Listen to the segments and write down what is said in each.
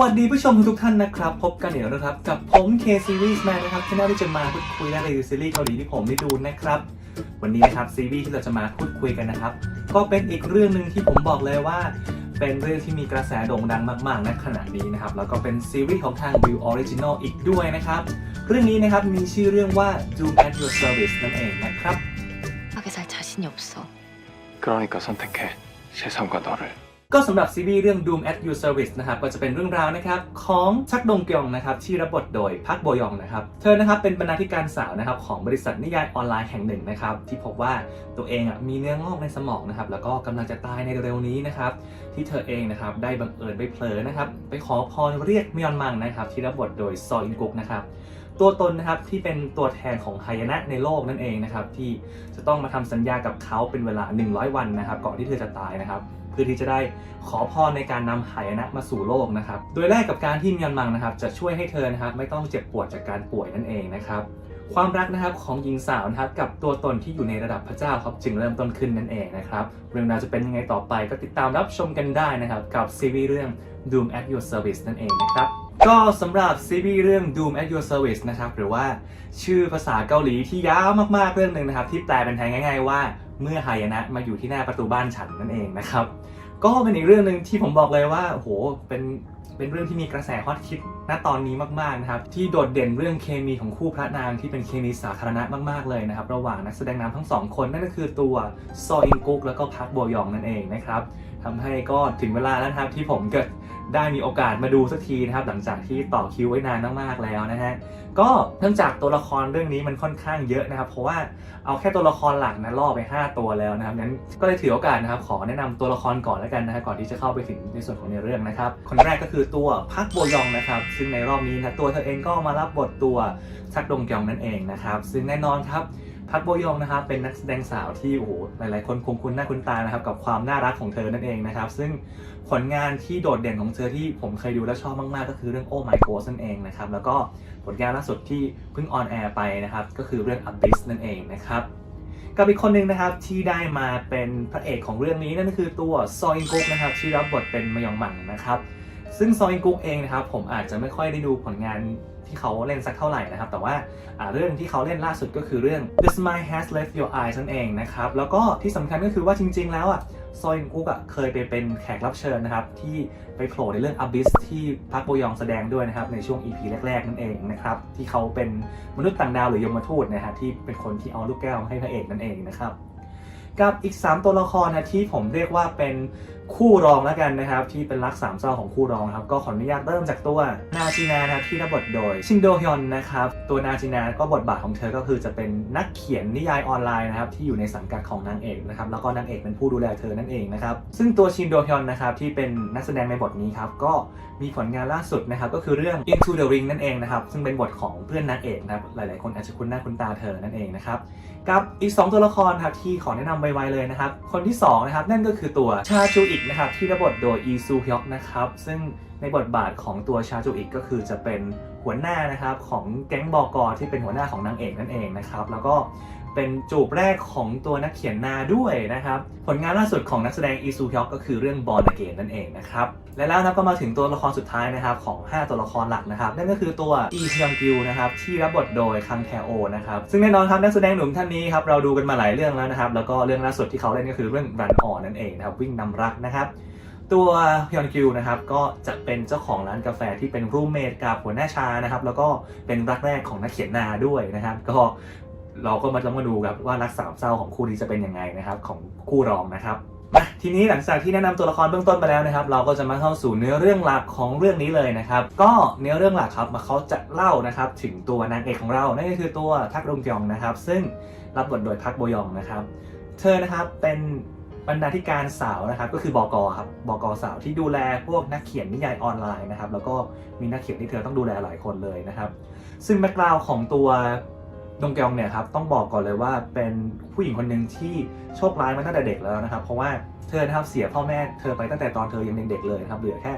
วัสดีผู้ชมทุกๆท่านนะครับ พบกันอีกแล้วนะครับ กับผม K Series Man นะครับที่น่าที่จะมาพูดคุยและรีวิวซีรีส์เกาหลีที่ผมได้ดูนะครับ วันนี้นะครับซีรีส์ที่เราจะมาพูดคุยกันนะครับ ก็เป็นอีกเรื่องหนึ่งที่ผมบอกเลยว่า เป็นเรื่องที่มีกระแสโด่งดังมากๆณขณะนี้นะครับ แล้วก็เป็นซีรีส์ของทาง View Original อีกด้วยนะครับ เรื่องนี้นะครับมีชื่อเรื่องว่า Doom at Your Service นั่นเองนะครับ 하게 살 자신이 없어. 그러니까 선택해 세상과 너를 ก็สำหรับซีรีส์เรื่อง Doom at Your Service นะครับก็จะเป็นเรื่องราวนะครับของชักดงเกียงนะครับที่รับบทโดยพักโบยองนะครับเธอนะครับเป็นบรรณาธิการสาวนะครับของบริษัทนิยายออนไลน์แห่งหนึ่งนะครับที่พบว่าตัวเองอะมีเนื้องอกในสมองนะครับแล้วก็กำลังจะตายในเร็วนี้นะครับที่เธอเองนะครับได้บังเอิญไปเผลอนะครับไปขอพรเรียกมยอนมังนะครับที่รับบทโดยซออินกุกนะครับตัวตนนะครับที่เป็นตัวแทนของไฮยนะในโลกนั่นเองนะครับที่จะต้องมาทำสัญญากับเขาเป็นเวลา 100 วันนะครับก่อนที่เธอจะตายนะครับ เพื่อที่จะได้ขอพรในการนำหายนะมาสู่โลกนะครับ โดยแรกกับการที่มยนมังนะครับ จะช่วยให้เธอนะครับไม่ต้องเจ็บปวดจากการป่วยนั่นเองนะครับความรักนะครับของหญิงสาวนะครับกับตัวตนที่อยู่ในระดับพระเจ้าครับจึงเริ่มต้นขึ้นนั่นเองนะครับเรื่องราวจะเป็นยังไงต่อไปก็ติดตามรับชมกันได้นะครับกับซีรีส์เรื่อง Doom at Your Service นั่นเองนะครับก็สำหรับซีรีส์เรื่อง Doom at Your Service นะครับหรือว่าชื่อภาษาเกาหลีที่ยาวมากๆเรื่องหนึ่งนะครับที่แปลเป็นไทยง่าย ๆ ว่า เมื่อหายนะมาอยู่ที่หน้าประตูบ้านฉันนั่นเองนะครับ ก็เป็นอีกเรื่องหนึ่งที่ผมบอกเลยว่าโหเป็นเป็นเรื่องที่มีกระแสฮอตฮิตณตอนนี้มากๆนะครับที่โดดเด่นเรื่องเคมีของคู่พระนางที่เป็นเคมีสาธารณะมากๆเลยนะครับระหว่างนักแสดงนำทั้งสองคนนั่นก็คือตัวซออินกุกแล้วก็พักโบยองนั่นเองนะครับทำให้ก็ถึงเวลาแล้วครับที่ผมเกิด ได้มีโอกาสมาดูสักทีนะครับ หลังจากที่ต่อคิวไว้นานมากๆแล้วนะฮะก็เนื่องจากตัวละครเรื่องนี้มันค่อนข้างเยอะนะครับ เพราะว่าเอาแค่ตัวละครหลักนะล่อไป 5 ตัวแล้วนะครับงั้นก็เลยถือโอกาสนะครับ ขอแนะนำตัวละครก่อนแล้วกันนะฮะก่อนที่จะเข้าไปถึงในส่วนของในเรื่องนะครับ คนแรกก็คือตัวพักโบยองนะครับ ซึ่งในรอบนี้นะตัวเธอเองก็มารับบทตัวชักดงกยองนั่นเองนะครับ ซึ่งแน่นอนครับพักโบยองนะครับเป็นนักแสดงสาวที่โอ้โหหลายๆ คนคงคุ้นหน้าคุ้นตานะครับกับความน่ารักของเธอนั่นเองนะครับ ซึ่ง ผลงานที่โดดเด่นของเธอที่ผมเคยดูและชอบมาก ๆ ก็คือเรื่อง Oh My Ghost นั่นเองนะครับ แล้วก็ผลงานล่าสุดที่เพิ่งออนแอร์ไปนะครับ ก็คือเรื่อง Abyss นั่นเองนะครับกับอีกคนหนึ่งนะครับที่ได้มาเป็นพระเอกของเรื่องนี้นั่นก็คือตัวซอยิงกุ๊กนะครับที่รับบทเป็นมยองหมังนะครับ ซึ่งซอยิงกุ๊กเองนะครับผมอาจจะไม่ค่อยได้ดูผลงานที่เขาเล่นสักเท่าไหร่นะครับ แต่ว่าอ่าเรื่องที่เขาเล่นล่าสุดก็คือเรื่อง The Smile Has Left Your Eyes นั่นเองนะครับ แล้วก็ที่สำคัญก็คือว่าจริง ๆ แล้วอะ ซอยินกุ๊กอะเคยไปเป็นแขกรับเชิญนะครับ ที่ไปโผล่ในเรื่องอบิสที่พักโบยองแสดงด้วยนะครับ ในช่วง EP แรก ๆ นั่นเองนะครับ ที่เขาเป็นมนุษย์ต่างดาวหรือยมทูตนะฮะที่เป็นคนที่เอาลูกแก้วให้พระเอกนั่นเองนะครับ กับอีก 3 ตัวละครนะที่ผมเรียกว่าเป็น คู่รองแล้วกันนะครับ ที่เป็นรักสามเศร้าของคู่รองครับ ก็ขออนุญาตเริ่มจากตัวนาจินานะครับที่รับบทโดยชินโดฮยอนนะครับ ตัวนาจินาก็บทบาทของเธอก็คือจะเป็นนักเขียนนิยายออนไลน์นะครับที่อยู่ในสังกัดของนางเอกนะครับแล้วก็นางเอกเป็นผู้ดูแลเธอนั่นเองนะครับซึ่งตัวชินโดฮยอนนะครับที่เป็นนักแสดงในบทนี้ครับก็มีผลงานล่าสุดนะครับก็คือเรื่อง Into the Ring นั่นเองนะครับซึ่งเป็นบทของเพื่อนนางเอกนะครับหลาย ๆ คนอาจจะคุ้นหน้าคุ้นตาเธอนั่นเองนะครับ กับอีก 2 ตัวละครครับที่ขอแนะนำไวๆเลยนะครับ คนที่2นะครับนั่นก็คือตัวชาจูอิกนะครับที่รับบทโดยอีซูฮยอกนะครับซึ่งในบทบาทของตัวชาจูอิกก็คือจะเป็นหัวหน้านะครับของแก๊งบอกอที่เป็นหัวหน้าของนางเอกนั่นเองนะครับแล้วก็ เป็นจูบแรกของตัวนักเขียนนาด้วยนะครับ ผลงานล่าสุดของนักแสดงอีซูฮยอกก็คือเรื่องบอลเกนนั่นเองนะครับ และแล้วนะก็มาถึงตัวละครสุดท้ายนะครับของ 5 ตัวละครหลักนะครับ นั่นก็คือตัวอีฮยองกิวนะครับที่รับบทโดยคังแทโอนะครับ ซึ่งแน่นอนครับนักแสดงหนุ่มท่านนี้ครับเราดูกันมาหลายเรื่องแล้วนะครับ แล้วก็เรื่องล่าสุดที่เขาเล่นก็คือเรื่องรันออนนั่นเองนะครับวิ่งนำรักนะครับตัวฮยอนกิวนะครับก็จะเป็นเจ้าของร้านกาแฟที่เป็นรูมเมทกับหัวหน้าชานะครับแล้วก็เป็นรักแรกของนักเขียนนาด้วยนะครับ ก็ เราก็มาลองมาดูครับว่ารักสามเศร้าของคู่นี้จะเป็นยังไงนะครับของคู่รองนะครับมาทีนี้หลังจากที่แนะนำตัวละครเบื้องต้นไปแล้วนะครับ เราก็จะมาเข้าสู่เนื้อเรื่องหลักของเรื่องนี้เลยนะครับ ก็เนื้อเรื่องหลักครับมาเขาจะเล่านะครับถึงตัวนางเอกของเรานั่นก็คือตัวทักรงยองนะครับ ซึ่งรับบทโดยพักโบยองนะครับ เธอนะครับเป็นบรรณาธิการสาวนะครับ ก็คือบอกอครับบอกอสาวที่ดูแลพวกนักเขียนนิยายออนไลน์นะครับ แล้วก็มีนักเขียนที่เธอต้องดูแลหลายคนเลยนะครับ ซึ่งแบ็กกราวของตัว ดงเกองเนี่ยครับต้องบอกก่อนเลยว่าเป็นผู้หญิงคนหนึ่งที่โชคร้ายมาตั้งแต่เด็กแล้วนะครับ เพราะว่าเธอนะครับเสียพ่อแม่เธอไปตั้งแต่ตอนเธอยังเด็กๆเลยครับเหลือแค่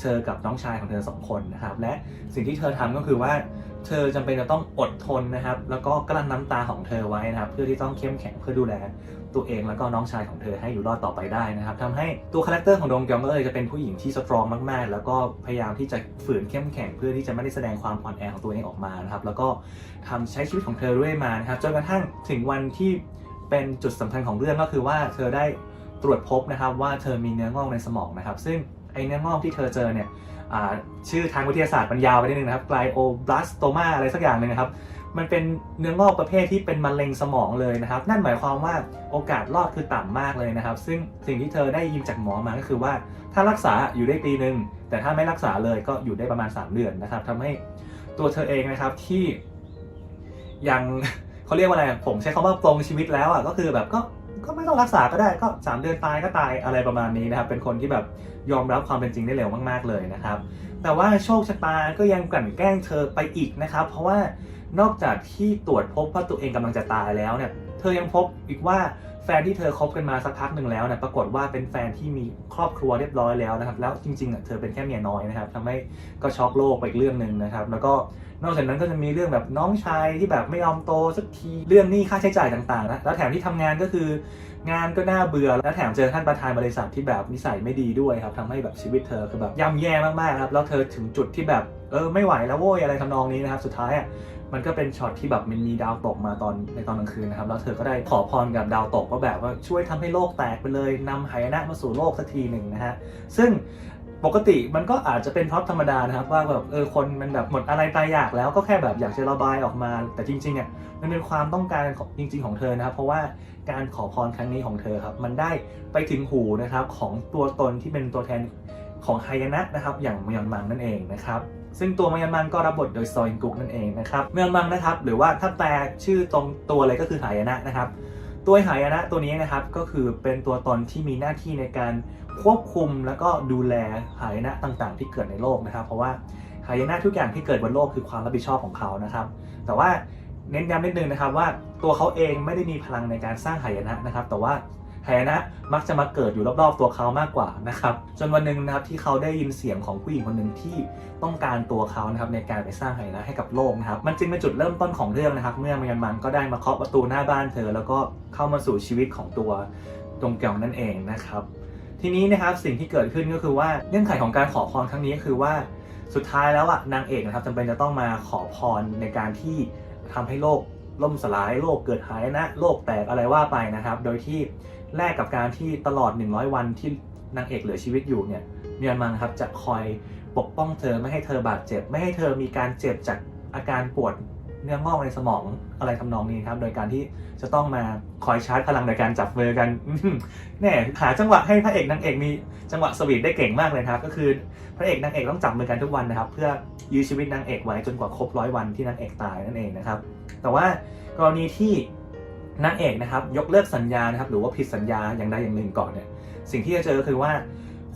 เธอกับน้องชายของเธอสองคนนะครับและสิ่งที่เธอทำก็คือว่า เธอจำเป็นจะต้องอดทนนะครับ แล้วก็กลั้นน้ำตาของเธอไว้นะครับ เพื่อที่ต้องเข้มแข็งเพื่อดูแลตัวเองแล้วก็น้องชายของเธอให้อยู่รอดต่อไปได้นะครับทำให้ตัวคาแรคเตอร์ของดงยองก็เลยจะเป็นผู้หญิงที่สตรองมากๆ แล้วก็พยายามที่จะฝืนเข้มแข็งเพื่อที่จะไม่ได้แสดงความอ่อนแอของตัวเองออกมานะครับ แล้วก็ทำใช้ชีวิตของเธอเรื่อยมานะครับจนกระทั่งถึงวันที่เป็นจุดสำคัญของเรื่องก็คือว่าเธอได้ตรวจพบนะครับว่าเธอมีเนื้องอกในสมองนะครับ ซึ่งไอ้เนื้องอกที่เธอเจอเนี่ย ชื่อทางวิทยาศาสตร์มันยาวไปนิดนึงนะครับ glioblastoma อะไรสักอย่างหนึ่งนะครับ มันเป็นเนื้องอกประเภทที่เป็นมะเร็งสมองเลยนะครับ นั่นหมายความว่าโอกาสรอดคือต่ำมากเลยนะครับ ซึ่งสิ่งที่เธอได้ยินจากหมอมาก็คือว่า ถ้ารักษาอยู่ได้ปีหนึ่งแต่ถ้าไม่รักษาเลยก็อยู่ได้ประมาณ 3 เดือนนะครับทำให้ตัวเธอเองนะครับที่ยังเขาเรียกว่าอะไรผมใช้คำว่าปรงชีวิตแล้วอะก็คือแบบก็ ก็ไม่ต้องรักษาก็ได้ก็ 3 เดือนตายก็ตายอะไรประมาณนี้นะครับ เป็นคนที่แบบยอมรับความเป็นจริงได้เร็วมากๆเลยนะครับ แต่ว่าโชคชะตาก็ยังกลั่นแกล้งเธอไปอีกนะครับ เพราะว่านอกจากที่ตรวจพบว่าตัวเองกำลังจะตายแล้วเนี่ยเธอยังพบอีกว่าแฟนที่เธอคบกันมาสักพักหนึ่งแล้วเนี่ยปรากฏว่าเป็นแฟนที่มีครอบครัวเรียบร้อยแล้วนะครับ แล้วจริงๆอะเธอเป็นแค่เมียน้อยนะครับทำให้ก็ช็อกโลกไปอีกเรื่องหนึ่งนะครับ แล้วก็ นอกจากนั้นก็จะมีเรื่องแบบน้องชายที่แบบไม่ยอมโตสักทีเรื่องหนี้ค่าใช้จ่ายต่างๆนะแล้วแถมที่ทำงานก็คืองานก็น่าเบื่อแล้วแถมเจอท่านประธานบริษัทที่แบบนิสัยไม่ดีด้วยครับทำให้แบบชีวิตเธอคือแบบย่ำแย่มากๆครับแล้วเธอถึงจุดที่แบบเออไม่ไหวแล้วโว้ยอะไรทำนองนี้นะครับสุดท้ายอะมันก็เป็นช็อตที่แบบมันมีดาวตกมาตอนในตอนกลางคืนนะครับ แล้วเธอก็ได้ขอพรกับดาวตกว่าแบบว่าช่วยทำให้โลกแตกไปเลยนำหายนะมาสู่โลกสักทีหนึ่งนะฮะ ซึ่ง ปกติมันก็อาจจะเป็นพล็อตธรรมดานะครับว่าแบบเออคนมันแบบหมดอะไรตายอยากแล้วก็แค่แบบอยากจะระบายออกมา แต่จริงๆอะมันเป็นความต้องการของจริง ๆ ของเธอนะครับ เพราะว่าการขอพรครั้งนี้ของเธอครับ มันได้ไปถึงหูนะครับของตัวตนที่เป็นตัวแทนของไฮยานะนะครับ อย่างมยอนมังนั่นเองนะครับซึ่งตัวมยอนมังก็รับบทโดยซอยกุกนั่นเองนะครับมยอนมังนะครับ หรือว่าถ้าแปลชื่อตรงตัวเลยก็คือหายนะนะครับ ตัวหายนะตัวนี้นะครับก็คือเป็นตัวตนที่มีหน้าที่ในการควบคุมแล้วก็ดูแลหายนะต่างๆ ที่เกิดในโลกนะครับ เพราะว่าหายนะทุกอย่างที่เกิดบนโลกคือความรับผิดชอบของเขานะครับ แต่ว่าเน้นย้ำนิดนึงนะครับว่าตัวเขาเองไม่ได้มีพลังในการสร้างหายนะนะครับ แต่ว่า หายนะมักจะมาเกิดอยู่รอบๆตัวเขามากกว่านะครับจนวันหนึ่งนะครับที่เขาได้ยินเสียงของผู้หญิงคนหนึ่งที่ต้องการตัวเขานะครับในการไปสร้างไหนะให้กับโลกนะครับมันจึงเป็นจุดเริ่มต้นของเรื่องนะครับ เมื่อมยันมันก็ได้มาเคาะประตูหน้าบ้านเธอ แล้วก็เข้ามาสู่ชีวิตของตัวตรงเกียวนั่นเองนะครับทีนี้นะครับสิ่งที่เกิดขึ้นก็คือว่าเงื่อนไขของการขอพรครั้งนี้ก็คือว่าสุดท้ายแล้วอะนางเอกนะครับจำเป็นจะต้องมาขอพรในการที่ทำให้โลกล่มสลายโลกเกิดหายนะ โลกแตกอะไรว่าไปนะครับ โดยที่ แลกกับการที่ตลอด 100 วันที่นางเอกเหลือชีวิตอยู่เนี่ยเมียนมังครับจะคอยปกป้องเธอไม่ให้เธอบาดเจ็บ ไม่ให้เธอมีการเจ็บจากอาการปวดเนื้องอกในสมองอะไรทำนองนี้ครับ โดยการที่จะต้องมาคอยชาร์จพลังในการจับมือกันแน่หาจังหวะให้พระเอกนางเอกมีจังหวะสวีทได้เก่งมากเลยครับ ก็คือพระเอกนางเอกต้องจับมือกันทุกวันนะครับ เพื่อยื้อชีวิตนางเอกไว้จนกว่าครบร้อยวันที่นางเอกตายนั่นเองนะครับ แต่ว่ากรณีที่ นางเอกนะครับยกเลิกสัญญานะครับหรือว่าผิดสัญญาอย่างใดอย่างหนึ่งก่อนเนี่ยสิ่งที่จะเจอก็คือว่า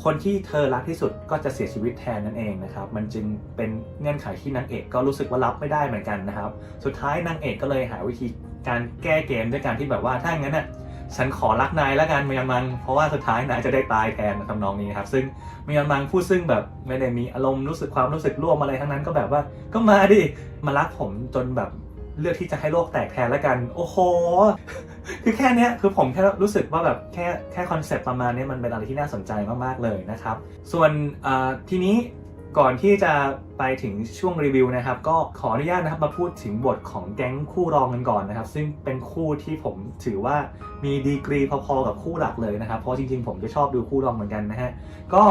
คนที่เธอรักที่สุดก็จะเสียชีวิตแทนนั่นเองนะครับมันจึงเป็นเงื่อนไขที่นางเอกก็รู้สึกว่ารับไม่ได้เหมือนกันนะครับ สุดท้ายนางเอกก็เลยหาวิธีการแก้เกมด้วยการที่แบบว่าถ้าอย่างนั้นน่ะฉันขอรักนายแล้วกันมยันมัง เพราะว่าสุดท้ายนายจะได้ตายแทนทำนองนี้ครับ ซึ่งมยันมังพูดซึ่งแบบไม่ได้มีอารมณ์รู้สึกความรู้สึกร่วมอะไรทั้งนั้นก็แบบว่าก็มาดิมารักผมจนแบบ เลือกที่จะให้โลกแตกแทนแล้วกัน โอ้โห คือแค่นี้คือผมแค่รู้สึกว่าแบบแค่แค่คอนเซ็ปต์ประมาณนี้มันเป็นอะไรที่น่าสนใจมากๆเลยนะครับ ส่วนทีนี้ก่อนที่จะไปถึงช่วงรีวิวนะครับ ก็ขออนุญาตนะครับมาพูดถึงบทของแก๊งคู่รองกันก่อนนะครับ ซึ่งเป็นคู่ที่ผมถือว่ามีดีกรีพอๆกับคู่หลักเลยนะครับ เพราะจริงๆ ผมจะชอบดูคู่รองเหมือนกันนะฮะก็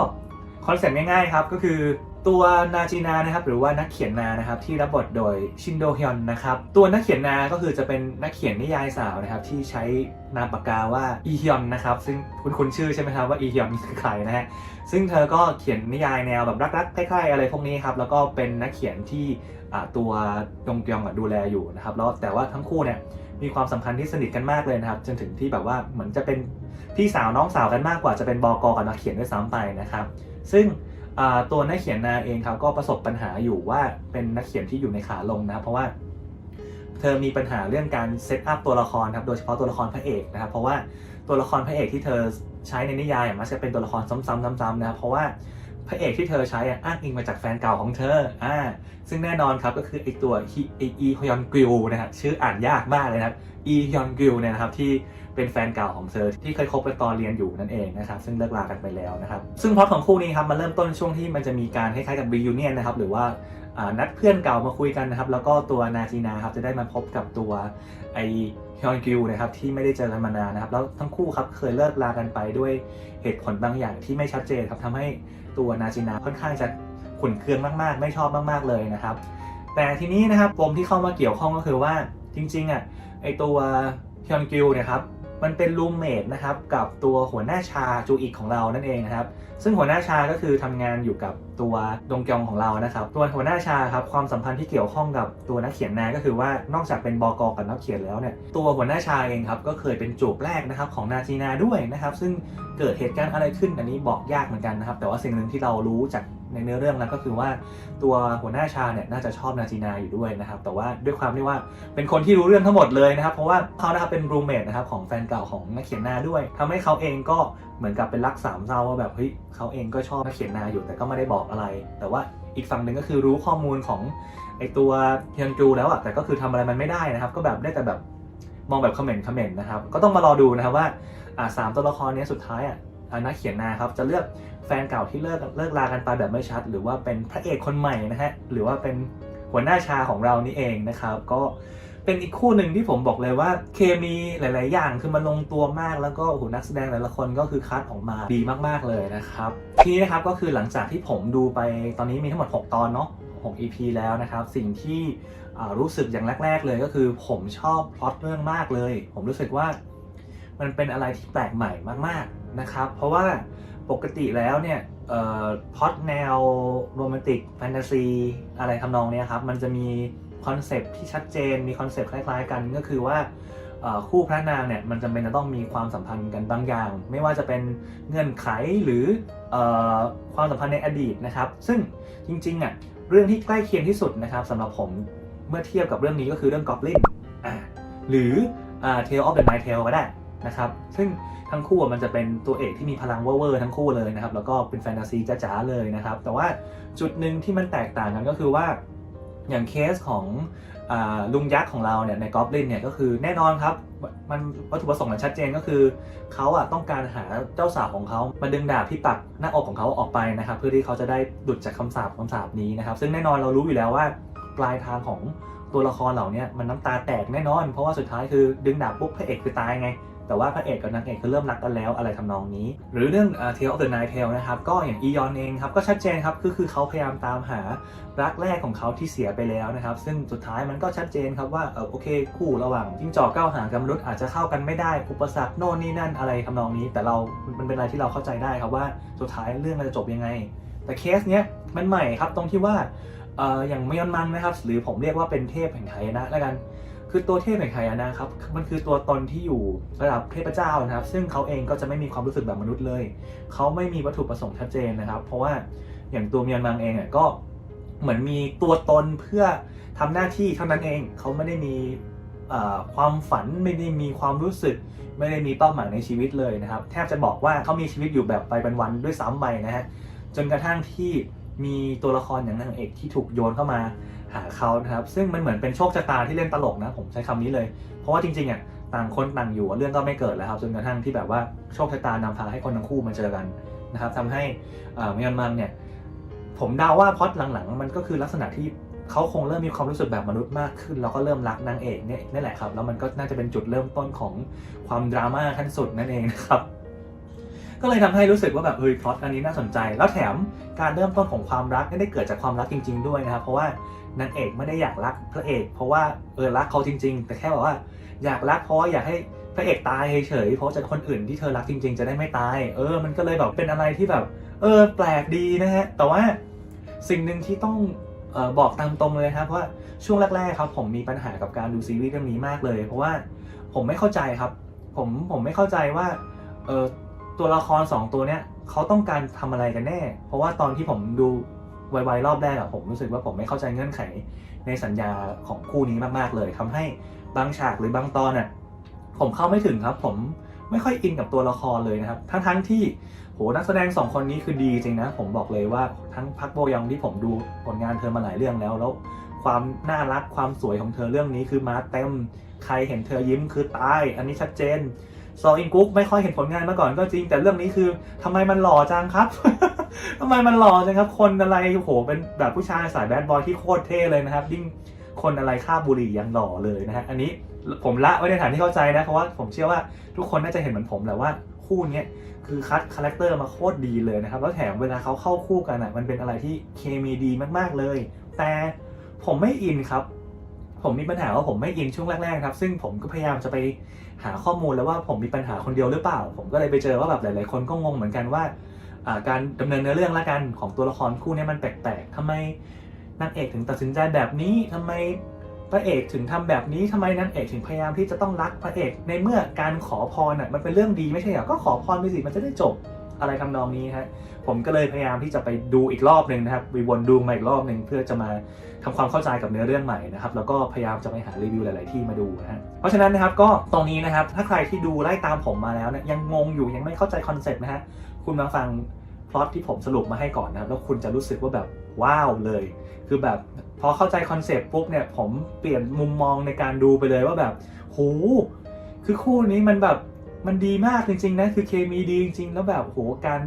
คอนเซ็ปต์ง่ายๆครับก็คือ ตัวนาจีนานะครับหรือว่านักเขียนนานะครับที่รับบทโดยชินโดฮยอนนะครับตัวนักเขียนนาก็คือจะเป็นนักเขียนนิยายสาวนะครับที่ใช้นามปากกาว่าอีฮยอนนะครับซึ่งคุณคุณชื่อใช่ไหมครับว่าอีฮยอนคือใครนะฮะซึ่งเธอก็เขียนนิยายแนวแบบรักๆใกล้ๆอะไรพวกนี้ครับแล้วก็เป็นนักเขียนที่ตัวดงเกียงอะดูแลอยู่นะครับแล้วแต่ว่าทั้งคู่เนี่ยมีความสัมพันธ์ที่สนิทกันมากเลยนะครับ จนถึงที่แบบว่าเหมือนจะเป็นพี่สาวน้องสาวกันมากกว่าจะเป็นบอกกับนักเขียนด้วยซ้ำไปนะครับ ซึ่ง ตัวนักเขียนนาเองครับก็ประสบปัญหาอยู่ว่าเป็นนักเขียนที่อยู่ในขาลงนะครับเพราะว่าเธอมีปัญหาเรื่องการเซตอัพตัวละครครับโดยเฉพาะตัวละครพระเอกนะครับเพราะว่าตัวละครพระเอกที่เธอใช้ในนิยายมักจะเป็นตัวละครซ้ำๆๆๆนะครับเพราะว่าพระเอกที่เธอใช้อ้างอิงมาจากแฟนเก่าของเธออ่าซึ่งแน่นอนครับก็คือไอตัวออีฮยอนกิลนะครับชื่ออ่านยากมากเลยนะครับอีฮยอนกิลเนี่ยนะครับที่ เป็นแฟนเก่าของเธอที่เคยคบกันตอนเรียนอยู่นั่นเองนะครับซึ่งเลิกลากันไปแล้วนะครับซึ่งพล็อตของคู่นี้ครับมันเริ่มต้นช่วงที่มันจะมีการคล้ายๆกับ reunion นะครับหรือว่านัดเพื่อนเก่ามาคุยกันนะครับแล้วก็ตัวนาจีนาครับจะได้มาพบกับตัวไอฮยอนกิลนะครับที่ไม่ได้เจอกันมานานนะครับแล้วทั้งคู่ครับเคยเลิกลากันไปด้วยเหตุผลบางอย่างที่ไม่ชัดเจนครับทำให้ตัวนาจีนาค่อนข้างจะขุ่นเคืองมากๆ ไม่ชอบมากๆเลยนะครับ แต่ทีนี้นะครับปมที่เข้ามาเกี่ยวข้องก็คือว่าจริงๆอะไอตัวฮยอนกิลเนี่ยครับ มันเป็นรูมเมทนะครับกับตัวหัวหน้าชาจูอิกของเรานั่นเองนะครับ ซึ่งหัวหน้าชาก็คือทำงานอยู่กับตัวดงกยองของเรานะครับ ตัวหัวหน้าชาครับความสัมพันธ์ที่เกี่ยวข้องกับตัวนักเขียนนาก็คือว่านอกจากเป็นบกกับนักเขียนแล้วเนี่ยตัวหัวหน้าชาเองครับก็เคยเป็นจูบแรกนะครับของนาจีนาด้วยนะครับ ซึ่งเกิดเหตุการณ์อะไรขึ้นอันนี้บอกยากเหมือนกันนะครับ แต่ว่าสิ่งหนึ่งที่เรารู้จาก ในเนื้อเรื่องนั้นก็คือว่าตัวหัวหน้าชาเนี่ยน่าจะชอบนาจีนาอยู่ด้วยนะครับ แต่ว่าด้วยความที่ว่าเป็นคนที่รู้เรื่องทั้งหมดเลยนะครับเพราะว่าเขานะครับเป็นรูเมทนะครับของแฟนเก่าของนักเขียนนาด้วยทำให้เขาเองก็เหมือนกับเป็นรักสามเศร้าว่าแบบเฮ้ยเขาเองก็ชอบนักเขียนนาอยู่แต่ก็ไม่ได้บอกอะไร แต่ว่าอีกฝั่งหนึ่งก็คือรู้ข้อมูลของไอตัวเฮียนจูแล้วอะแต่ก็คือทำอะไรมันไม่ได้นะครับ ก็แบบได้แต่แบบมองแบบคอมเมนต์คอมเมนต์นะครับ ก็ต้องมารอดูนะครับว่าสามตัวละครนี้สุดท้ายอะอ่านักเขียนนาครับจะเลือก แฟนเก่าที่เลิกเลิกลากันไปแบบไม่ชัด หรือว่าเป็นพระเอกคนใหม่นะฮะหรือว่าเป็นหัวหน้าชาของเรานี่เองนะครับ ก็เป็นอีกคู่หนึ่งที่ผมบอกเลยว่าเคมีหลาย ๆ อย่างคือมันลงตัวมากแล้วก็โอ้โหนักแสดงแต่ละคนก็คือคัดออกมาดีมาก ๆ เลยนะครับ ทีนี้นะครับก็คือหลังจากที่ผมดูไปตอนนี้มีทั้งหมด 6 ตอนเนาะ6 EP แล้วนะครับ สิ่งที่รู้สึกอย่างแรก ๆ เลยก็คือผมชอบพล็อตเรื่องมากเลย ผมรู้สึกว่ามันเป็นอะไรที่แปลกใหม่มาก ๆ นะครับ เพราะว่า ปกติแล้วเนี่ยพอตแนวโรแมนติกแฟนตาซีอะไรทำนองนี้ครับ มันจะมีคอนเซปที่ชัดเจนมีคอนเซปคล้ายๆกันก็คือว่าคู่พระนางเนี่ยมันจำเป็นจะต้องมีความสัมพันธ์กันบางอย่าง ไม่ว่าจะเป็นเงื่อนไขหรืออความสัมพันธ์ในอดีตนะครับ ซึ่งจริงๆอะเรื่องที่ใกล้เคียงที่สุดนะครับสำหรับผมเมื่อเทียบกับเรื่องนี้ก็คือเรื่อง Goblin อ่าหรือ Tale of the Night Tale ก็ได้ นะครับ ซึ่งทั้งคู่มันจะเป็นตัวเอกที่มีพลังเวอร์ทั้งคู่เลยนะครับ แล้วก็เป็นแฟนตาซีจ๋าๆเลยนะครับ แต่ว่าจุดหนึ่งที่มันแตกต่างกันก็คือว่า อย่างเคสของอลุงยักษ์ของเราเนี่ยในกอบลินเนี่ยก็คือแน่นอนครับมันวัตถุประสงค์มันชัดเจนก็คือเขาอะต้องการหาเจ้าสาวของเขามาดึงดาบที่ปักหน้าอกของเขาออกไปนะครับ เพื่อที่เขาจะได้หลุดจากคำสาปคำสาปนี้นะครับ ซึ่งแน่นอนเรารู้อยู่แล้วว่าปลายทางของตัวละครเหล่านี้มันน้ำตาแตกแน่นอน เพราะว่าสุดท้ายคือดึงดาบปุ๊บพระเอกคือตายไง แต่ว่าพระเอกกับนางเอกคือเริ่มรักกันแล้วอะไรทำนองนี้ หรือเรื่อง uh, Tale of the Night Tale นะครับก็อย่างอียอนเองครับก็ชัดเจนครับคือคือเขาพยายามตามหารักแรกของเขาที่เสียไปแล้วนะครับ ซึ่งสุดท้ายมันก็ชัดเจนครับว่าเออโอเคคู่ระหว่างจิ้งจอกก้าวหางกับมนุษย์อาจจะเข้ากันไม่ได้อุปสรรคโน่นนี่นั่นอะไรทำนองนี้ แต่เรา มันเป็นอะไรที่เราเข้าใจได้ครับว่าสุดท้ายเรื่องมันจะจบยังไง แต่เคสเนี้ยมันใหม่ครับตรงที่ว่าเอออย่างมยอนมังนะครับ หรือผมเรียกว่าเป็นเทพแห่งไทยนะแล้วกัน คือตัวเทพแห่งไทยนะครับ มันคือตัวตนที่อยู่ระดับเทพเจ้านะครับ ซึ่งเขาเองก็จะไม่มีความรู้สึกแบบมนุษย์เลย เขาไม่มีวัตถุประสงค์ชัดเจนนะครับ เพราะว่าอย่างตัวเมียนมังเองอะก็เหมือนมีตัวตนเพื่อทำหน้าที่เท่านั้นเอง เขาไม่ได้มีความฝันไม่ได้มีความรู้สึก ไม่ได้มีเป้าหมายในชีวิตเลยนะครับ แทบจะบอกว่าเขามีชีวิตอยู่แบบไปวันๆด้วยซ้ำไปนะฮะจนกระทั่งที่มีตัวละครอย่างนางเอกที่ถูกโยนเข้ามา หาเขานะครับซึ่งมันเหมือนเป็นโชคชะตาที่เล่นตลกนะผมใช้คำนี้เลย เพราะว่าจริงๆอะต่างคนต่างอยู่เรื่องก็ไม่เกิดแล้วครับจนกระทั่งที่แบบว่าโชคชะตานำพาให้คนทั้งคู่มาเจอกันนะครับทำให้เมียนมันเนี่ยผมเดาว่าพอดหลังๆ มันก็คือลักษณะที่เขาคงเริ่มมีความรู้สึกแบบมนุษย์มากขึ้น แล้วก็เริ่มรักนางเอกเนี่ยนี่แหละครับ แล้วมันก็น่าจะเป็นจุดเริ่มต้นของความดราม่าขั้นสุดนั่นเองนะครับก็เลยทำให้รู้สึกว่าแบบเฮ้ยพล็อตอันนี้น่าสนใจ แล้วแถมการเริ่มต้นของความรักไม่ได้เกิดจากความรักจริง ๆ ด้วยนะครับ เพราะว่า นางเอกไม่ได้อยากรักพระเอก เพราะว่าเออรักเขาจริง ๆ แต่แค่แบบว่า อยากรักเพราะอยากให้พระเอกตายเฉยๆเพราะจะคนอื่นที่เธอรักจริง ๆ จะได้ไม่ตาย เออ มันก็เลยแบบเป็นอะไรที่แบบ เออ แปลกดีนะฮะ แต่ว่าสิ่งหนึ่งที่ต้องออบอกตามตรงเลยครับว่าช่วงแรกๆครับ ผมมีปัญหากับการดูซีรีส์เรื่องนี้มากเลย เพราะว่าผมไม่เข้าใจครับ ผมผมไม่เข้าใจว่าเออตัวละครสองตัวเนี้ยเขาต้องการทำอะไรกันแน่ เพราะว่าตอนที่ผมดู ไวๆรอบแรกอะผมรู้สึกว่าผมไม่เข้าใจเงื่อนไขในสัญญาของคู่นี้มากๆเลยทำให้บางฉากหรือบางตอนอะผมเข้าไม่ถึงครับ ผมไม่ค่อยอินกับตัวละครเลยนะครับ ทั้งๆที่โหนักแสดงสองคนนี้คือดีจริงนะ ผมบอกเลยว่าทั้งพักโบยองที่ผมดูผลงานเธอมาหลายเรื่องแล้วแล้ว ความน่ารักความสวยของเธอเรื่องนี้คือมาเต็มใครเห็นเธอยิ้มคือตาย อันนี้ชัดเจนซออินกุ๊กไม่ค่อยเห็นผลงานมาก่อนก็จริง แต่เรื่องนี้คือทำไมมันหล่อจังครับ ทำไมมันหล่อจังครับ คนอะไรโอ้โหเป็นแบบผู้ชายสายแบดบอยที่โคตรเท่เลยนะครับยิ่งคนอะไรฆ่าบุหรี่ยังหล่อเลยนะฮะอันนี้ผมละไว้ในฐานที่เข้าใจนะเพราะว่าผมเชื่อว่าทุกคนน่าจะเห็นเหมือนผมแหละว่าคู่นี้คือคัดคาแรคเตอร์มาโคตรดีเลยนะครับแล้วแถมเวลาเขาเข้าคู่กันอะมันเป็นอะไรที่เคมีดีมากๆเลย แต่ผมไม่อินครับ ผมมีปัญหาว่าผมไม่อินช่วงแรกๆครับ ซึ่งผมก็พยายามจะไปหาข้อมูลแล้วว่าผมมีปัญหาคนเดียวหรือเปล่า ผมก็เลยไปเจอว่าแบบหลาย ๆ คนก็งงเหมือนกันว่า การดำเนินเนื้อเรื่องละกันของตัวละครคู่นี้มันแปลกๆทำไมนางเอกถึงตัดสินใจแบบนี้ทำไมพระเอกถึงทำแบบนี้ทำไมนางเอกถึงพยายามที่จะต้องรักพระเอกในเมื่อการขอพรอะมันเป็นเรื่องดีไม่ใช่เหรอก็ขอพรไปสิมันจะได้จบอะไรทำนองนี้ฮะผมก็เลยพยายามที่จะไปดูอีกรอบหนึ่งนะครับไปวนดูมาอีกรอบหนึ่งเพื่อจะมาทำความเข้าใจกับเนื้อเรื่องใหม่นะครับแล้วก็พยายามจะไปหารีวิวหลาย ๆ ที่มาดูนะฮะเพราะฉะนั้นนะครับก็ตรงนี้นะครับถ้าใครที่ดูไล่ตามผมมาแล้วเนี่ยยังงงอยู่ยังไม่เข้าใจคอนเซ็ปต์นะฮะ คุณมาฟังพล็อตที่ผมสรุปมาให้ก่อนนะครับแล้วคุณจะรู้สึกว่าแบบว้าวเลย คือแบบพอเข้าใจคอนเซปต์ปุ๊บเนี่ยผมเปลี่ยนมุมมองในการดูไปเลยว่าแบบโหคือคู่นี้มันแบบมันดีมากจริงๆนะคือเคมีดีจริงๆ แล้วแบบโหการ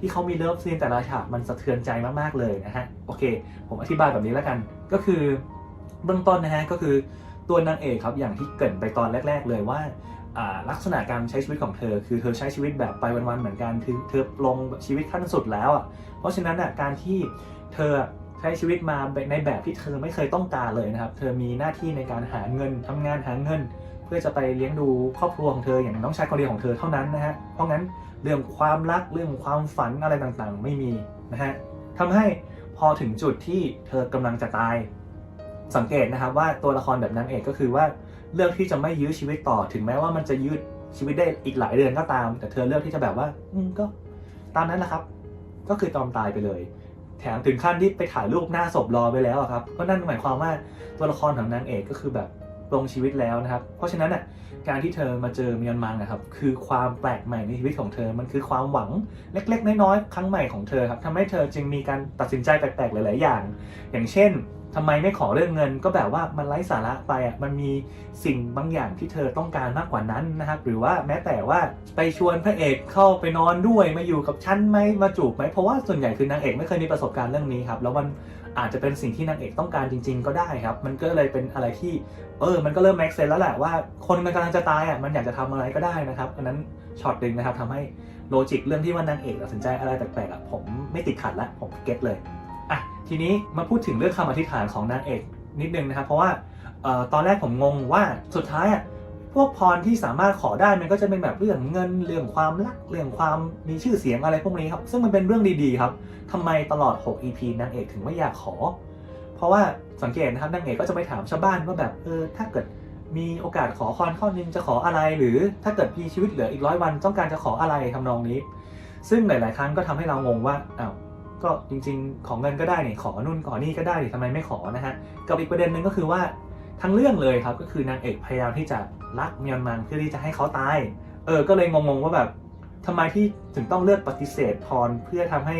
ที่เขามีเลิฟซีนแต่ละฉากมันสะเทือนใจมากๆเลยนะฮะโอเค ผมอธิบายแบบนี้แล้วกัน ก็คือเบื้องต้นนะฮะก็คือตัวนางเอกครับอย่างที่เกรินไปตอนแรก ๆ เลยว่า ลักษณะการใช้ชีวิตของเธอ คือเธอใช้ชีวิตแบบไปวันๆเหมือนกันคือเธอลงชีวิตขั้นสุดแล้วอะเพราะฉะนั้นอะการที่เธอใช้ชีวิตมาในแบบที่เธอไม่เคยต้องการเลยนะครับ เธอมีหน้าที่ในการหาเงินทำงานหาเงิน เพื่อจะไปเลี้ยงดูครอบครัวของเธออย่างน้องชายคนเดียวของเธอเท่านั้นนะฮะเพราะงั้นเรื่องความรักเรื่องความฝันอะไรต่างๆ ไม่มีนะฮะทำให้พอถึงจุดที่เธอกำลังจะตาย สังเกตนะครับว่าตัวละครแบบนางเอกก็คือว่า เลือกที่จะไม่ยื้อชีวิตต่อถึงแม้ว่ามันจะยืดชีวิตได้อีกหลายเดือนก็ตาม แต่เธอเลือกที่จะแบบว่า อืมก็ ตามนั้นแหละครับ ก็คือตอมตายไปเลย แถมถึงขั้นที่ไปถ่ายรูปหน้าศพรอไปแล้วอะครับ ก็นั่นหมายความว่าตัวละครของนางเอกก็คือแบบ ลงชีวิตแล้วนะครับ เพราะฉะนั้นอะการที่เธอมาเจอเมียนมังนะครับคือความแปลกใหม่ในชีวิตของเธอมันคือความหวังเล็ก ๆ น้อยๆครั้งใหม่ของเธอครับทำให้เธอจึงมีการตัดสินใจแปลกๆหลาย ๆ อย่าง อย่างเช่นทำไมไม่ขอเรื่องเงิน ก็แบบว่ามันไร้สาระไปอะมันมีสิ่งบางอย่างที่เธอต้องการมากกว่านั้นนะครับหรือว่าแม้แต่ว่าไปชวนพระเอกเข้าไปนอนด้วยมาอยู่กับฉันไหมมาจูบไหมเพราะว่าส่วนใหญ่คือนางเอกไม่เคยมีประสบการณ์เรื่องนี้ครับแล้วมัน อาจจะเป็นสิ่งที่นางเอกต้องการจริง ๆ ก็ได้ครับ มันก็เลยเป็นอะไรที่เออ มันก็เริ่มแม็กเซนแล้วแหละว่าคนมันกำลังจะตายอะมันอยากจะทำอะไรก็ได้นะครับอันนั้นช็อตหนึ่งนะครับทำให้โลจิกเรื่องที่ว่านางเอกตัดสินใจอะไรแปลกๆอะผมไม่ติดขัดละผมเก็ตเลยอะทีนี้มาพูดถึงเรื่องคำอธิษฐานของนางเอกนิดนึงนะครับ เพราะว่าเอ่อตอนแรกผมงงว่าสุดท้ายอะ พวกพรที่สามารถขอได้มันก็จะเป็นแบบเรื่องเงินเรื่องความรักเรื่องความมีชื่อเสียงอะไรพวกนี้ครับ ซึ่งมันเป็นเรื่องดีๆครับทำไมตลอด 6 EP นางเอกถึงไม่อยากขอ เพราะว่าสังเกตนะครับนางเอกก็จะไปถามชาวบ้านว่าแบบเออถ้าเกิดมีโอกาสขอพรข้อนึงจะขออะไร หรือถ้าเกิดมีชีวิตเหลืออีกร้อยวันต้องการจะขออะไรทำนองนี้ ซึ่งหลาย ๆ ครั้งก็ทำให้เรางงว่าอ้าวก็จริง ๆ ของเงินก็ได้เนี่ยขอนู่นขอนี่ก็ได้นี่ทำไมไม่ขอนะฮะกับอีกประเด็นหนึ่งก็คือว่า ทั้งเรื่องเลยครับก็คือนางเอกพยายามที่จะรักเมียนมังเพื่อที่จะให้เขาตาย เออ ก็เลยงงๆว่าแบบทำไมที่ถึงต้องเลือกปฏิเสธพรเพื่อทำให้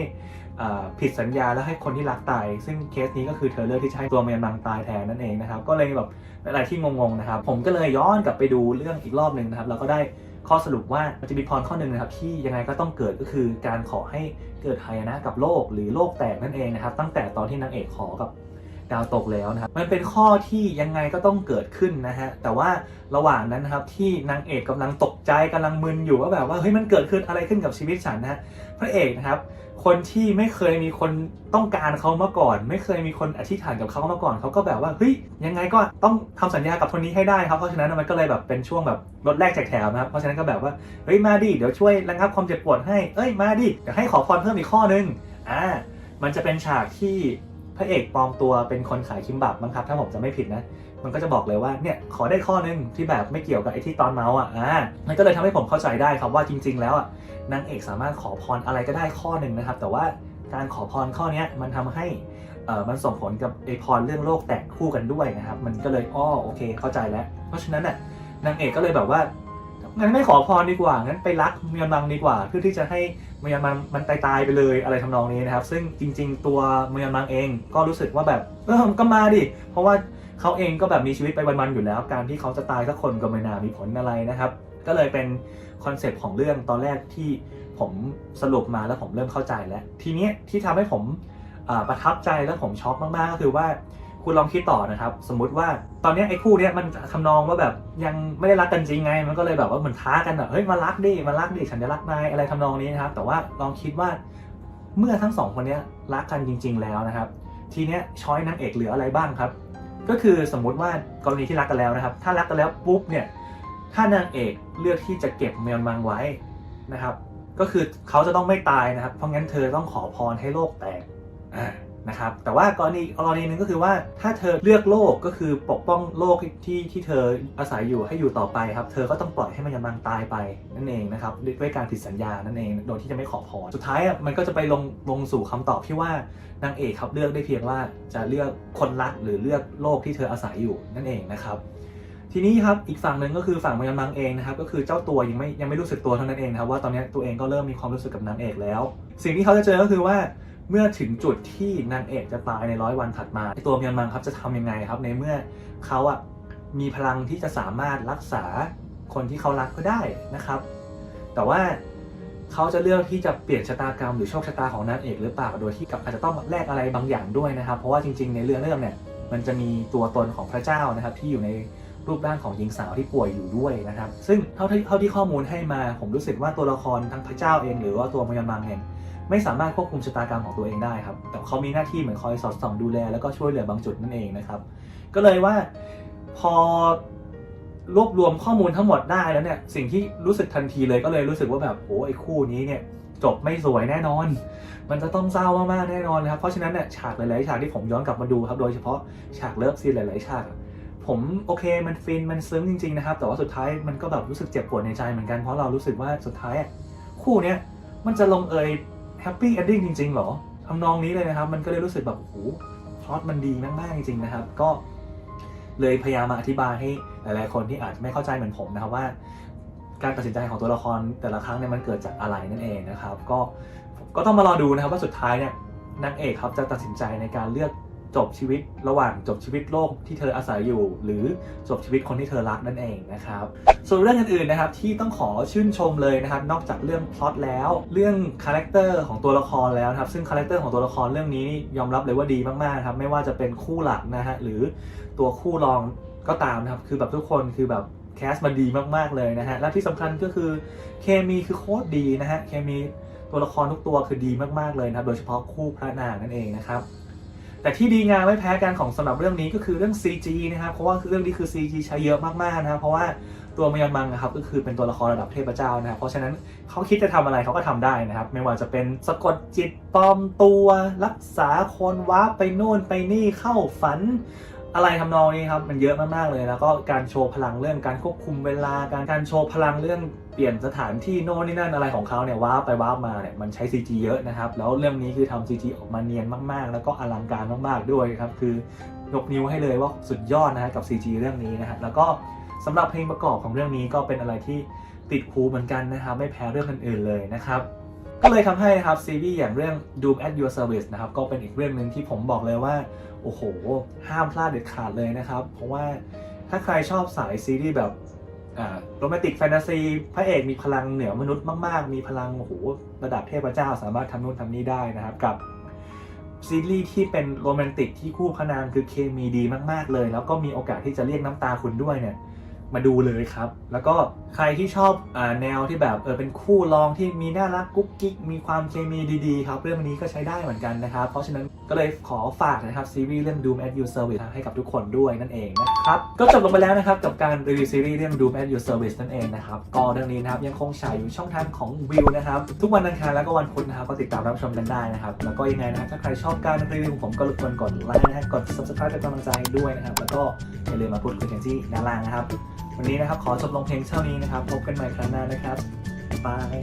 ผิดสัญญาแล้วให้คนที่รักตาย ซึ่งเคสนี้ก็คือเธอเลือกที่จะให้ตัวเมียนมังตายแทนนั่นเองนะครับ ก็เลยแบบเป็นอะไรที่งงๆนะครับ ผมก็เลยย้อนกลับไปดูเรื่องอีกรอบหนึ่งนะครับแล้วก็ได้ข้อสรุปว่ามันจะมีพรข้อหนึ่งนะครับที่ยังไงก็ต้องเกิดก็คือการขอให้เกิดหายนะกับโลกหรือโลกแตกนั่นเองนะครับ ตั้งแต่ตอนที่นางเอกขอกับ ดาวตกแล้วนะครับมันเป็นข้อที่ยังไงก็ต้องเกิดขึ้นนะฮะแต่ว่าระหว่างนั้นนะครับที่นางเอกกำลังตกใจกำลังมึนอยู่ว่าแบบว่าเฮ้ยมันเกิดขึ้นอะไรขึ้นกับชีวิตฉันนะฮะพระเอกนะครับคนที่ไม่เคยมีคนต้องการเขามาก่อน ไม่เคยมีคนอธิษฐานกับเขามาก่อนเขาก็แบบว่าเฮ้ยยังไงก็ต้องทำสัญญากับคนนี้ให้ได้ครับเพราะฉะนั้นมันก็เลยแบบเป็นช่วงแบบลดแรกแจกแถมนะครับเพราะฉะนั้นก็แบบว่าเฮ้ยมาดิเดี๋ยวช่วยระงับความเจ็บปวดให้เอ้ยมาดิเดี๋ยวให้ขอพรเพิ่มอีกข้อนึงอ่ามันจะเป็นฉากที่ พระเอกปลอมตัวเป็นคนขายคิมบับมั้งครับ ถ้าผมจะไม่ผิดนะ มันก็จะบอกเลยว่าเนี่ยขอได้ข้อนึงที่แบบไม่เกี่ยวกับไอ้ที่ตอนเมาอะอ่ามันก็เลยทำให้ผมเข้าใจได้ครับว่าจริง ๆ แล้วอะนางเอกสามารถขอพรอะไรก็ได้ข้อหนึ่งนะครับ แต่ว่าการขอพรข้อนี้มันทำให้เอ่อมันส่งผลกับไอพรเรื่องโลกแตกคู่กันด้วยนะครับ มันก็เลยอ้อโอเคเข้าใจแล้ว เพราะฉะนั้นน่ะนางเอกก็เลยแบบว่า งั้นไม่ขอพรดีกว่า งั้นไปรักเมียนมังดีกว่า เพื่อที่จะให้เมียนมังมันตายตายไปเลยอะไรทำนองนี้นะครับ ซึ่งจริง ๆ ตัวเมียนมังเองก็รู้สึกว่าแบบเออก็มาดิ เพราะว่าเขาเองก็แบบมีชีวิตไปวันๆอยู่แล้ว การที่เขาจะตายสักคนก็ไม่น่ามีผลอะไรนะครับ ก็เลยเป็นคอนเซปต์ของเรื่องตอนแรกที่ผมสรุปมาแล้วผมเริ่มเข้าใจแล้ว ทีนี้ที่ทำให้ผมประทับใจแล้วผมช็อกมากๆก็คือว่า คุณลองคิดต่อนะครับ สมมุติว่าตอนนี้ไอ้คู่เนี้ยมันทำนองว่าแบบยังไม่ได้รักกันจริงไง มันก็เลยแบบว่าเหมือนท้ากันแบบเฮ้ยมารักดิมารักดิฉันจะรักนายอะไรทำนองนี้นะครับ แต่ว่าลองคิดว่าเมื่อทั้งสองคนเนี้ยรักกันจริง ๆ แล้วนะครับ ทีเนี้ยช้อยนางเอกเหลืออะไรบ้างครับ ก็คือสมมุติว่ากรณีที่รักกันแล้วนะครับ ถ้ารักกันแล้วปุ๊บเนี่ยถ้านางเอกเลือกที่จะเก็บเมียนมังไว้นะครับ ก็คือเขาจะต้องไม่ตายนะครับ เพราะงั้นเธอต้องขอพรให้โลกแตกอ่า นะครับแต่ว่ากรณีกรณีหนึ่งก็คือว่าถ้าเธอเลือกโลกก็คือปกป้องโลกที่ที่เธออาศัยอยู่ให้อยู่ต่อไปครับ เธอก็ต้องปล่อยให้มันยามังตายไปนั่นเองนะครับด้วยการผิดสัญญานั่นเองโดยที่จะไม่ขอพรสุดท้ายอะมันก็จะไปลงลงสู่คำตอบที่ว่านางเอกครับเลือกได้เพียงว่าจะเลือกคนรักหรือเลือกโลกที่เธออาศัยอยู่นั่นเองนะครับทีนี้ครับอีกฝั่งหนึ่งก็คือฝั่งมายมังเองนะครับก็คือเจ้าตัวยังไม่ยังไม่รู้สึกตัวเท่านั้นเองนะครับว่าตอนนี้ตัวเองก็เริ่มมีความรู้สึกกับนางเอกแล้ว สิ่งที่เขาจะเจอก็คือว่า เมื่อถึงจุดที่นางเอกจะตายในร้อยวันถัดมาตัวมายามังครับจะทำยังไงครับในเมื่อเขาอะมีพลังที่จะสามารถรักษาคนที่เขารักก็ได้นะครับ แต่ว่าเขาจะเลือกที่จะเปลี่ยนชะตากรรมหรือโชคชะตาของนางเอกหรือเปล่าโดยที่กับอาจจะต้องแลกอะไรบางอย่างด้วยนะครับ เพราะว่าจริง ๆ ในเรื่องเรื่องเนี่ยมันจะมีตัวตนของพระเจ้านะครับ ที่อยู่ในรูปร่างของหญิงสาวที่ป่วยอยู่ด้วยนะครับ ซึ่งเท่าที่เท่าที่ข้อมูลให้มา ผมรู้สึกว่าตัวละครทั้งพระเจ้าเอง หรือว่าตัวมยามังเอง ไม่สามารถควบคุมชะตากรรมของตัวเองได้ครับ แต่เขามีหน้าที่เหมือนคอยสอดส่องดูแลแล้วก็ช่วยเหลือบางจุดนั่นเองนะครับ ก็เลยว่าพอรวบรวมข้อมูลทั้งหมดได้แล้วเนี่ย สิ่งที่รู้สึกทันทีเลยก็เลยรู้สึกว่าแบบโอ้ไอ้คู่นี้เนี่ยจบไม่สวยแน่นอน มันจะต้องเศร้ามากๆแน่นอนนะครับ เพราะฉะนั้นเนี่ยฉากหลายๆฉากที่ผมย้อนกลับมาดูครับ โดยเฉพาะฉากเลิฟซีนหลายๆฉาก ผมโอเคมันฟินมันซึ้งจริงๆนะครับ แต่ว่าสุดท้ายมันก็แบบรู้สึกเจ็บปวดในใจเหมือนกัน เพราะเรารู้สึกว่าสุดท้ายคู่เนี้ยมันจะลงเอย แฮปปี้เอนดิ้งจริงๆหรอทำนองนี้เลยนะครับ มันก็เลยรู้สึกแบบโอ้โหพล็อตมันดีมากๆจริงๆนะครับ ก็เลยพยายามมาอธิบายให้หลายๆคนที่อาจจะไม่เข้าใจเหมือนผมนะครับว่า การตัดสินใจของตัวละครแต่ละครั้งเนี่ยมันเกิดจากอะไรนั่นเองนะครับ ก็ก็ต้องมารอดูนะครับว่าสุดท้ายเนี่ยนางเอกครับจะตัดสินใจในการเลือก จบชีวิตระหว่างจบชีวิตโลกที่เธออาศัยอยู่ หรือจบชีวิตคนที่เธอรักนั่นเองนะครับ ส่วนเรื่องอื่นๆนะครับที่ต้องขอชื่นชมเลยนะครับ นอกจากเรื่องพล็อตแล้ว เรื่องคาแรคเตอร์ของตัวละครแล้วนะครับ ซึ่งคาแรคเตอร์ของตัวละครเรื่องนี้ยอมรับเลยว่าดีมากๆครับ ไม่ว่าจะเป็นคู่หลักนะฮะหรือตัวคู่รองก็ตามนะครับ คือแบบทุกคนคือแบบแคสมาดีมากๆเลยนะฮะ และที่สำคัญก็คือเคมีคือโคตรดีนะฮะ เคมีตัวละครทุกตัวคือดีมากๆเลยนะครับ โดยเฉพาะคู่พระนางนั่นเองนะครับ แต่ที่ดีงามไม่แพ้กันของสำหรับเรื่องนี้ก็คือเรื่อง CG นะครับเพราะว่าเรื่องนี้คือ CG ใช้เยอะมากๆนะครับเพราะว่าตัวมยอนมังนะครับก็คือเป็นตัวละครระดับเทพเจ้านะครับเพราะฉะนั้นเขาคิดจะทำอะไรเขาก็ทำได้นะครับ ไม่ว่าจะเป็นสะกดจิตปลอมตัว รักษาคนว้าร์ปไปโน่นไปนี่เข้าฝัน อะไรทำนองนี้ครับมันเยอะมากๆเลย แล้วก็การโชว์พลังเรื่องการควบคุมเวลา การการโชว์พลังเรื่องเปลี่ยนสถานที่โน่นนี่นั่นอะไรของเขาเนี่ยว้าไปว้ามาเนี่ยมันใช้ CG เยอะนะครับแล้วเรื่องนี้คือทำ CG ออกมาเนียนมากๆ แล้วก็อลังการมากๆด้วยครับคือยกนิ้วให้เลยว่าสุดยอดนะฮะกับ CG เรื่องนี้นะฮะแล้วก็สำหรับเพลงประกอบของเรื่องนี้ก็เป็นอะไรที่ติดหูเหมือนกันนะครับไม่แพ้เรื่องอื่นๆเลยนะครับ ก็เลยทำให้นะครับซีรีส์อย่างเรื่อง Doom at Your Service นะครับก็เป็นอีกเรื่องหนึ่งที่ผมบอกเลยว่า โอ้โห ห้ามพลาดเด็ดขาดเลยนะครับ เพราะว่าถ้าใครชอบสายซีรีส์แบบโรแมนติกแฟนตาซีพระเอกมีพลังเหนือมนุษย์มากๆ มีพลังโอ้โหระดับเทพเจ้าสามารถทำนู่นทำนี่ได้นะครับ กับซีรีส์ที่เป็นโรแมนติกที่คู่พระนางคือเคมีดีมากๆเลย แล้วก็มีโอกาสที่จะเรียกน้ำตาคุณด้วยเนี่ย มาดูเลยครับ แล้วก็ใครที่ชอบอแนวที่แบบเออเป็นคู่รองที่มีน่ารักกุ๊กกิ๊กมีความเคมีดีๆครับ เรื่องนี้ก็ใช้ได้เหมือนกันนะครับ เพราะฉะนั้นก็เลยขอฝากนะครับซีรีส์เรื่อง Doom at Your Service ให้กับทุกคนด้วยนั่นเองนะครับ ก็จบลงไปแล้วนะครับกับการรีวิวซีรีส์เรื่อง Doom at Your Service นั่นเองนะครับก็เรื่องนี้นะครับยังคงฉายอยู่ช่องทางของวิวนะครับทุกวันอังคารแล้วก็วันพุธนะครับก็ติดตามรับชมกันได้นะครับแล้วก็ยังไงนะครับถ้าใครชอบการรีวิวของผมก็รบกวนกดไลค์นะฮะกด subscribe เป็นกำลังใจด้วยนะครับแล้วก็อย่าลืมมาพูดคุยกันที่ด้านล่างนะครับ วันนี้นะครับขอจบลงเพลงเท่านี้นะครับ พบกันใหม่ครั้งหน้านะครับบาย